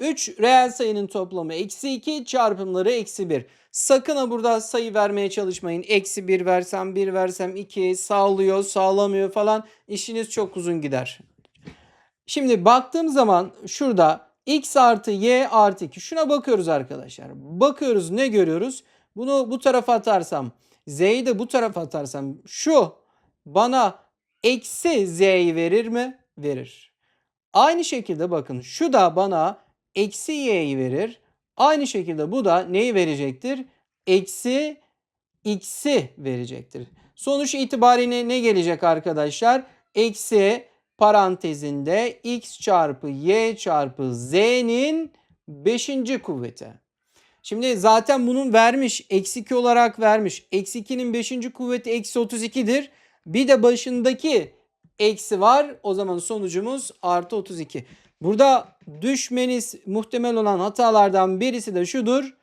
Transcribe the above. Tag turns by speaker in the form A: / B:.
A: 3 reel sayının toplamı eksi 2 çarpımları eksi 1. Sakın ha burada sayı vermeye çalışmayın. Eksi 1 versem 1 versem 2 sağlıyor sağlamıyor falan işiniz çok uzun gider. Şimdi baktığım zaman şurada x artı y artı 2 şuna bakıyoruz arkadaşlar. Bakıyoruz ne görüyoruz? Bunu bu tarafa atarsam z'yi de bu tarafa atarsam şu bana eksi z'yi verir mi? Verir. Aynı şekilde bakın şu da bana eksi y'yi verir. Aynı şekilde bu da neyi verecektir? Eksi x'i verecektir. Sonuç itibariyle ne gelecek arkadaşlar? Eksi parantezinde x çarpı y çarpı z'nin 5. kuvveti. Şimdi zaten bunun vermiş. Eksi 2 olarak vermiş. Eksi 2'nin 5. kuvveti eksi 32'dir. Bir de başındaki eksi var. O zaman sonucumuz artı 32. Burada düşmeniz muhtemel olan hatalardan birisi de şudur.